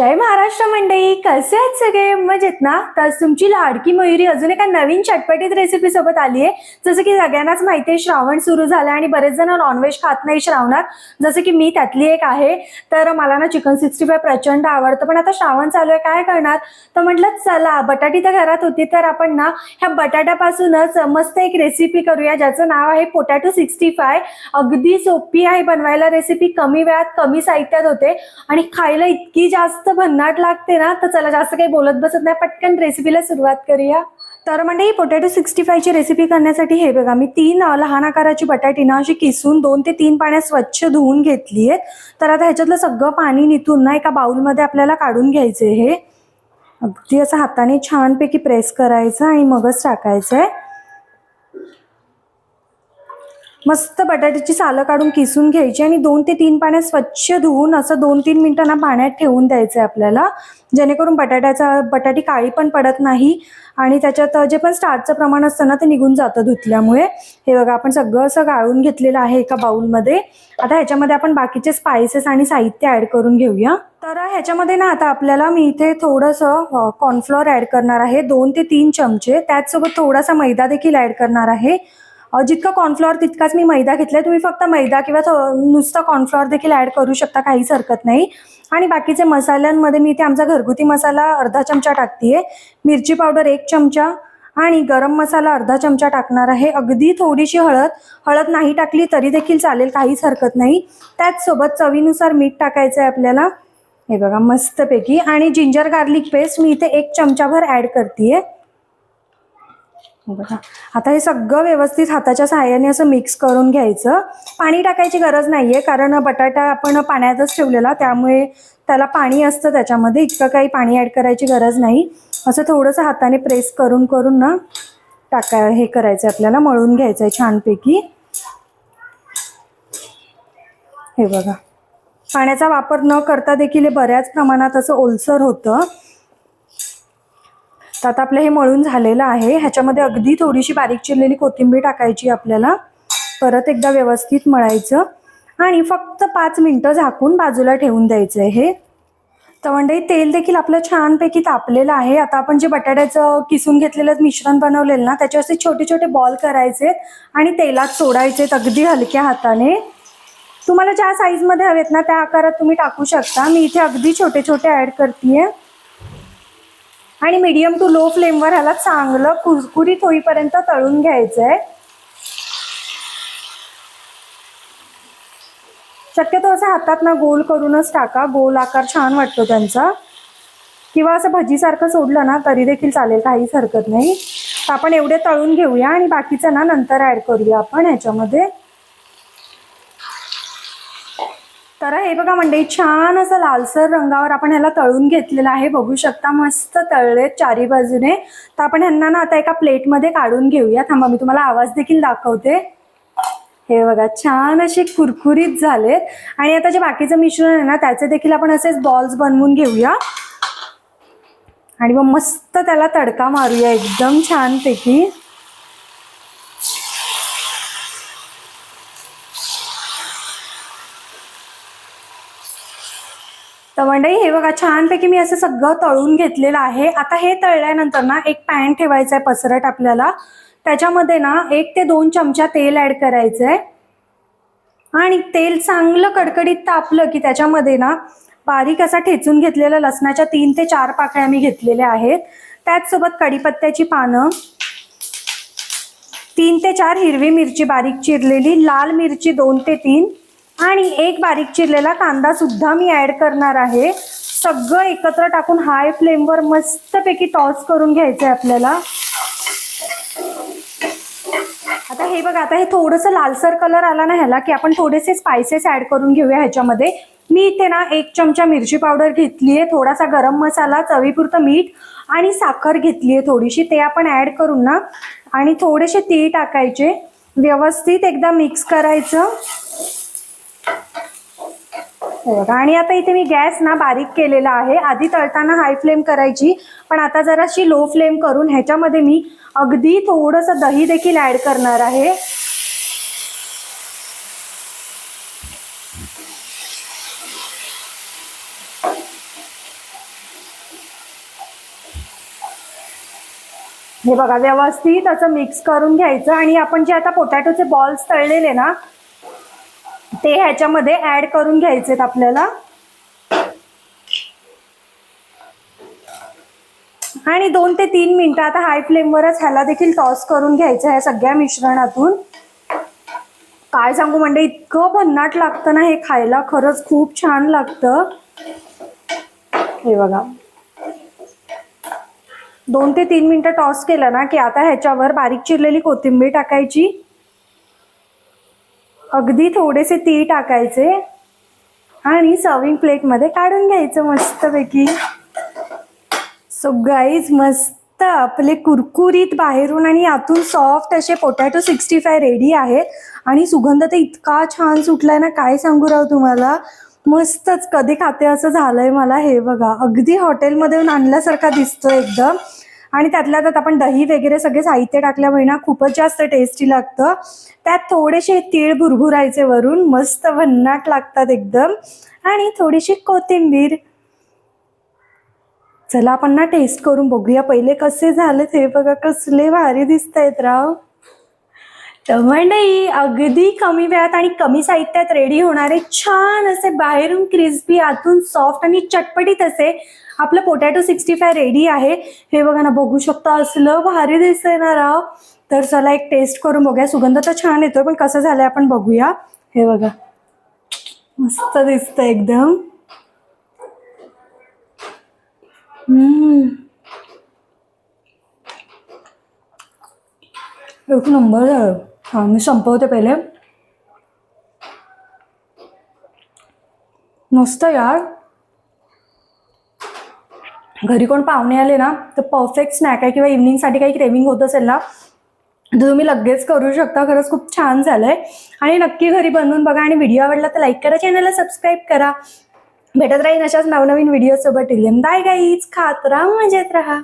जय महाराष्ट्र मंडळी कसे आहेत सगळे? मजेत ना? तर तुमची लाडकी मयुरी अजून एका नवीन चटपटीत रेसिपी सोबत आली आहे जसं की सगळ्यांनाच माहिती आहे श्रावण सुरू झालं आणि बरेच जण नॉनव्हेज खात नाही श्रावणात. जसं की मी त्यातली एक आहे. तर मला ना चिकन सिक्स्टी फाय प्रचंड आवडतं. पण आता श्रावण चालू आहे काय करणार? तर म्हटलं चला बटाटी तर घरात होती. तर आपण ना ह्या बटाट्यापासूनच मस्त एक रेसिपी करूया ज्याचं नाव आहे पोटॅटो सिक्स्टी फाय अगदी सोपी आहे बनवायला रेसिपी कमी वेळात कमी साहित्यात होते. आणि खायला इतकी जास्त भन्नाट लागते ना तर चला जास्त काही बोलत बसत नाही. पटकन रेसिपीला सुरुवात करूया. तर म्हणजे ही पोटॅटो सिक्स्टी फायची रेसिपी करण्यासाठी हे बघा मी तीन लहान आकाराची बटाटी ना अशी किसून दोन ते तीन पाण्यात स्वच्छ धुवून घेतली आहेत. तर आता ह्याच्यातलं सगळं पाणी निथून ना एका बाउलमध्ये आपल्याला काढून घ्यायचे हे. अगदी असं हाताने छानपैकी प्रेस करायचं आणि मगच टाकायचं आहे मस्त बटाट्याची सालं काढून किसून घ्यायची आणि दोन ते तीन पाण्यात स्वच्छ धुवून असं दोन तीन मिनिटांना पाण्यात ठेवून द्यायचं आहे आपल्याला. जेणेकरून बटाट्याचा बटाटी काळी पण पडत नाही आणि त्याच्यात जे पण स्टार्चचं प्रमाण असतं ना ते निघून जातं धुतल्यामुळे. हे बघा आपण सगळं असं गाळून घेतलेलं आहे एका बाउलमध्ये. आता ह्याच्यामध्ये आपण बाकीचे स्पायसेस आणि साहित्य ॲड करून घेऊया. तर ह्याच्यामध्ये ना आता आपल्याला मी इथे थोडंसं कॉर्नफ्लॉर ॲड करणार आहे. दोन ते तीन चमचे. त्याचसोबत थोडासा मैदा देखील ॲड करणार आहे. जितका कॉर्नफ्लॉवर तितकाच मी मैदा घेतलाय. तुम्ही फक्त मैदा किंवा थो- नुसतं कॉर्नफ्लॉवर देखील ॲड करू शकता काहीच हरकत नाही. आणि बाकीचे मसाल्यांमध्ये मी इथे आमचा घरगुती मसाला अर्धा चमचा टाकतीये. मिरची पावडर एक चमचा आणि गरम मसाला अर्धा चमचा टाकणार आहे. अगदी थोडीशी हळद हळद नाही टाकली तरी देखील चालेल काहीच हरकत नाही. त्याचसोबत चवीनुसार मीठ टाकायचं आहे आपल्याला. हे बघा मस्तपैकी. आणि जिंजर गार्लिक पेस्ट मी इथे एक चमचाभर ॲड करते बघा. आता हे सगळं व्यवस्थित हाताच्या सहाय्याने असं मिक्स करून घ्यायचं. पाणी टाकायची गरज नाहीये कारण बटाटा आपण पाण्यातच ठेवलेला त्यामुळे त्याला पाणी असतं त्याच्यामध्ये इतकं काही पाणी ॲड करायची गरज नाही. असं थोडंसं हाताने प्रेस करून करून ना टाका हे करायचं आपल्याला मळून घ्यायचं आहे छानपैकी. हे बघा. पाण्याचा वापर न करता देखील हे बऱ्याच प्रमाणात असं ओलसर होतं. तर आता आपलं हे मळून झालेलं आहे. ह्याच्यामध्ये अगदी थोडीशी बारीक चिरलेली कोथिंबीर टाकायची आपल्याला. परत एकदा व्यवस्थित मळायचं. आणि फक्त पाच मिनटं झाकून बाजूला ठेवून द्यायचं आहे हे. तर म्हणजे तेल देखील आपलं छानपैकी तापलेलं आहे. आता आपण जे बटाट्याचं किसून घेतलेलं मिश्रण बनवलेलं ना त्याचे असे छोटे छोटे बॉल करायचे आणि तेलात सोडायचे अगदी हलक्या हाताने. तुम्हाला ज्या साईजमध्ये हवेत ना त्या आकारात तुम्ही टाकू शकता. मी इथे अगदी छोटे छोटे ॲड करते आणि मीडियम टू लो फ्लेमवर ह्याला चांगलं कुरकुरीत होईपर्यंत तळून घ्यायचं आहे शक्यतो असं हातात ना गोल करूनच टाका. गोल आकार छान वाटतो त्यांचा. किंवा असं भजीसारखं सोडलं ना तरी देखील चालेल काहीच हरकत नाही. तर आपण एवढे तळून घेऊया आणि बाकीचं ना नंतर ॲड करूया आपण ह्याच्यामध्ये तर हे बघा मंडई छान असं लालसर रंगावर आपण ह्याला तळून घेतलेलं आहे. बघू शकता मस्त तळलेत चारी बाजूने. तर आपण ह्यांना ना आता एका प्लेटमध्ये काढून घेऊया. थांबा मी तुम्हाला आवाज देखील दाखवते. हे बघा छान असे कुरकुरीत झालेत. आणि आता जे बाकीचं मिश्रण आहे ना त्याचे देखील आपण असेच बॉल्स बनवून घेऊया. आणि मग मस्त त्याला तडका मारूया एकदम छानपैकी. तर मंडळी हे बघा छानपैकी मी असं सगळं तळून घेतलेलं आहे. आता हे तळल्यानंतर ना एक पॅन ठेवायचा आहे पसरट आपल्याला. त्याच्यामध्ये ना एक ते दोन चमचा तेल ऍड करायचं आहे आणि तेल चांगलं कडकडीत तापलं की त्याच्यामध्ये ना बारीक असा ठेचून घेतलेल्या लसणाच्या तीन ते चार पाकळ्या मी घेतलेल्या आहेत. त्याचसोबत कढीपत्त्याची पानं तीन ते चार हिरवी मिरची बारीक चिरलेली लाल मिरची दोन ते तीन आणि एक बारीक चिरलेला कांदा सुद्धा मी ऍड करणार आहे. सगळं एकत्र टाकून हाय फ्लेमवर मस्तपैकी टॉस करून घ्यायचं आहे आपल्याला. आता हे बघा आता हे थोडंसं लालसर कलर आला ना ह्याला की आपण थोडेसे स्पायसेस ऍड करून घेऊया ह्याच्यामध्ये. मी इथे ना एक चमचा मिरची पावडर घेतली आहे थोडासा गरम मसाला चवीपुरतं मीठ आणि साखर घेतली आहे थोडीशी. ते आपण ऍड करून ना आणि थोडेसे तीळ टाकायचे. व्यवस्थित एकदा मिक्स करायचं. आणि आता इथे मी गॅस ना बारीक केलेला आहे. आधी तळताना हाय फ्लेम करायची पण आता जराशी लो फ्लेम करून ह्याच्यामध्ये मी अगदी थोडंसं दही देखील ऍड करणार आहे. हे बघा व्यवस्थित असं मिक्स करून घ्यायचं. आणि आपण जे आता पोटॅटोचे बॉल्स तळलेले ना ते ह्याच्यामध्ये ऍड करून घ्यायचेत आपल्याला. आणि दोन ते तीन मिनिटं आता हाय फ्लेमवरच ह्याला देखील टॉस करून घ्यायचं ह्या सगळ्या मिश्रणातून. काय सांगू म्हणजे इतकं भन्नाट लागतं ना हे खायला खरंच खूप छान लागतं. हे बघा. दोन ते तीन मिनिटं टॉस केलं ना की आता ह्याच्यावर बारीक चिरलेली कोथिंबीर टाकायची. अगदी थोडेसे तीळ टाकायचे आणि सर्विंग प्लेटमध्ये काढून घ्यायचं मस्तपैकी. सो गाईज मस्त आपले कुरकुरीत बाहेरून आणि आतून सॉफ्ट असे पोटॅटो सिक्स्टी फाय रेडी आहेत. आणि सुगंध तर इतका छान सुटलाय ना काय सांगू राव तुम्हाला? मस्तच कधी खाते असं झालंय मला हे बघा. अगदी हॉटेलमध्ये येऊन आणल्यासारखा दिसतो एकदम. आणि त्यातल्या त्यात आपण दही वगैरे सगळे साहित्य टाकल्यामुळे ना खूपच जास्त टेस्टी लागतं. त्यात थोडेसे तीळ भुरभुरायचे वरून मस्त भन्नाट लागतात एकदम. आणि थोडीशी कोथिंबीर. चला आपण ना टेस्ट करून बघूया. पहिले कसे झाले ते बघा कसले भारी दिसत आहेत राव. तर मंडळी अगदी कमी वेळात आणि कमी साहित्यात रेडी होणारे छान असे बाहेरून क्रिस्पी आतून सॉफ्ट आणि चटपटीत असे आपलं पोटॅटो सिक्स्टी फाय रेडी आहे. हे बघा ना बघू शकता असलं भारी दिसतंय ना राव. तर चला एक टेस्ट करून बघूया. सुगंध तर छान येतोय पण कसं झालंय आपण बघूया. हे बघा. मस्त दिसतं एकदम. एक नंबर झालं. हा मी संपवते पहिले नुसतं यार घरी कोण पाहुणे आले ना तर परफेक्ट स्नॅक आहे किंवा इव्हनिंगसाठी काही क्रेविंग होत असेल ना तर तुम्ही लगेच करू शकता खरंच खूप छान झालंय आणि नक्की घरी बनवून बघा आणि व्हिडिओ आवडला तर लाईक करा चॅनलला सबस्क्राईब करा भेटत राहीन अशाच नवनवीन व्हिडिओसोबत सोबत बाय गाईच खात राहा मजेत राहा